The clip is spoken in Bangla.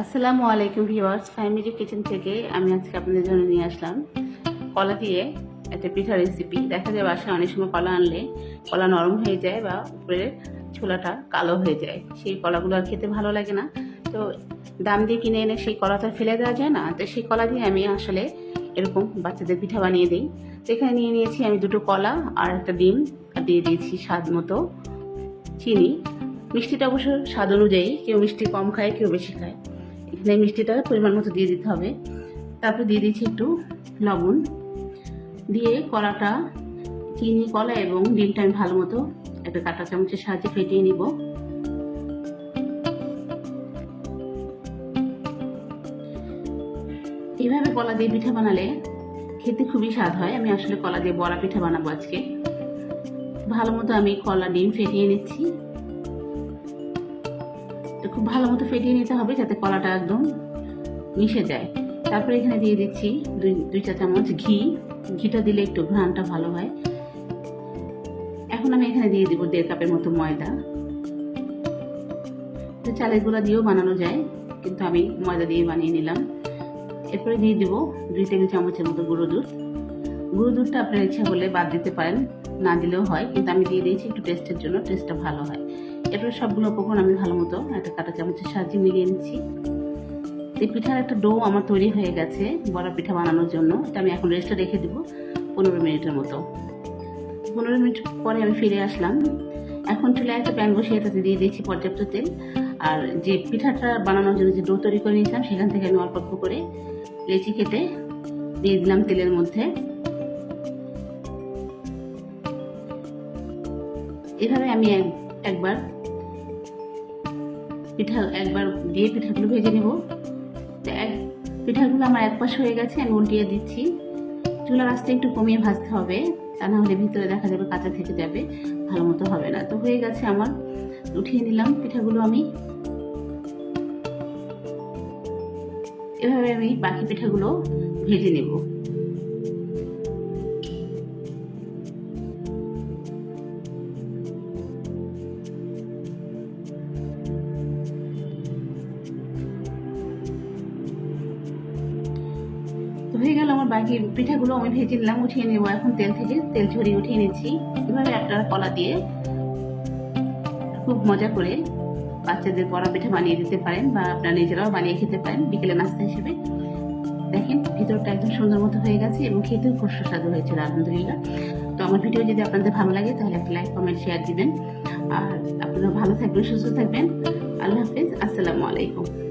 আসসালামু আলাইকুম ভিউয়ার্স ফ্যামিলি কিচেন থেকে আমি আজকে আপনাদের জন্য নিয়ে আসলাম কলা দিয়ে একটা পিঠা রেসিপি দেখা যায় বাসায় অনেক সময় কলা আনলে কলা নরম হয়ে যায় বা উপরের ছোলাটা কালো হয়ে যায়। সেই কলাগুলো আর খেতে ভালো লাগে না। তো দাম দিয়ে কিনে এনে সেই কলাটা ফেলে দেওয়া যায় না। তো সেই কলা দিয়ে আমি আসলে এরকম বাচ্চাদের পিঠা বানিয়ে দিই। তো এখানে নিয়ে নিয়েছি আমি দুটো কলা আর একটা ডিম। দিয়ে দিয়েছি স্বাদ মতো চিনি। মিষ্টিটা অবশ্য স্বাদ অনুযায়ী, কেউ মিষ্টি কম খায়, কেউ বেশি খায়। এখানে মিষ্টিটা পরিমাণ মতো দিয়ে দিতে হবে। তারপর দিয়ে দিচ্ছি একটু লবণ। দিয়ে কলাটা চিনি, কলা এবং ডিমটা আমি ভালো মতো একটা কাঁটা চামচের সাহায্যে ফেটিয়ে নিব। এইভাবে কলা দিয়ে পিঠা বানালে খেতে খুবই স্বাদ হয়। আমি আসলে কলা দিয়ে বড়া পিঠা বানাবো আজকে। ভালো মতো আমি কলা, ডিম ফেটিয়ে নিচ্ছি। তো খুব ভালো মতো ফেটিয়ে নিতে হবে যাতে কলাটা একদম মিশে যায়। তারপরে এখানে দিয়ে দিচ্ছি দুই দুই চা চামচ ঘি। ঘিটা দিলে একটু ঘ্রাণটা ভালো হয়। এখন আমি এখানে দিয়ে দিব দেড় কাপের মতো ময়দা। তো চালের গুঁড়া দিয়েও বানানো যায়, কিন্তু আমি ময়দা দিয়ে বানিয়ে নিলাম। এরপরে দিয়ে দিব দুই টেবিল চামচের মতো গুঁড়ো দুধ। গুঁড়ো দুধটা আপনার ইচ্ছা করলে বাদ দিতে পারেন, না দিলেও হয়, কিন্তু আমি দিয়ে দিয়েছি একটু টেস্টের জন্য টেস্টটা ভালো হয়। এরপরে সবগুলো উপকরণ আমি ভালো মতো একটা কাঁটা চামচের সাহায্যে মিলিয়ে নিচ্ছি। এই পিঠার একটা ডো আমার তৈরি হয়ে গেছে, বড়া পিঠা বানানোর জন্য। এটা আমি এখন রেস্টে রেখে দেবো পনেরো মিনিটের মতো। পনেরো মিনিট পরে আমি ফিরে আসলাম। এখন চুলে একটা প্যান বসিয়ে তাতে দিয়ে দিয়েছি পর্যাপ্ত তেল। আর যে পিঠাটা বানানোর জন্য যে ডো তৈরি করে নিয়েছিলাম, সেখান থেকে আমি অল্প অল্প করে লেচি কেটে দিয়ে দিলাম তেলের মধ্যে। এভাবে আমি এক- একবার পিঠা, একবার দিয়ে পিঠাগুলো ভেজে নেব। তো এক, পিঠাগুলো আমার এক পাশ হয়ে গেছে, আমি উল্টিয়ে দিচ্ছি। চুলার আস্তে একটু কমিয়ে ভাজতে হবে, তা না হলে ভিতরে দেখা যাবে কাঁচা থেকে যাবে, ভালো মতো হবে না। তো হয়ে গেছে আমার, উঠিয়ে নিলাম পিঠাগুলো আমি। এভাবে আমি বাকি পিঠাগুলো ভেজে নেব। হয়ে গেল আমার বাকি পিঠাগুলো, আমি ভেজে নিলাম, উঠিয়ে নেব। এখন তেল থেকে তেল ছড়িয়ে উঠিয়ে নিচ্ছি। এভাবে আপনারা কলা দিয়ে খুব মজা করে বাচ্চাদের বড়া পিঠা বানিয়ে দিতে পারেন বা আপনারা নিজেরাও বানিয়ে খেতে পারেন বিকেলে নাস্তা হিসেবে। দেখেন, ভিতরটা একদম সুন্দর মতো হয়ে গেছে এবং খেতেও খুব সুস্বাদু হয়েছিল, আলহামদুলিল্লাহ। তো আমার ভিডিও যদি আপনাদের ভালো লাগে, তাহলে একটা লাইক কমেন্ট শেয়ার দিবেন। আর আপনারা ভালো থাকবেন, সুস্থ থাকবেন। আল্লাহ হাফিজ, আসসালামু আলাইকুম।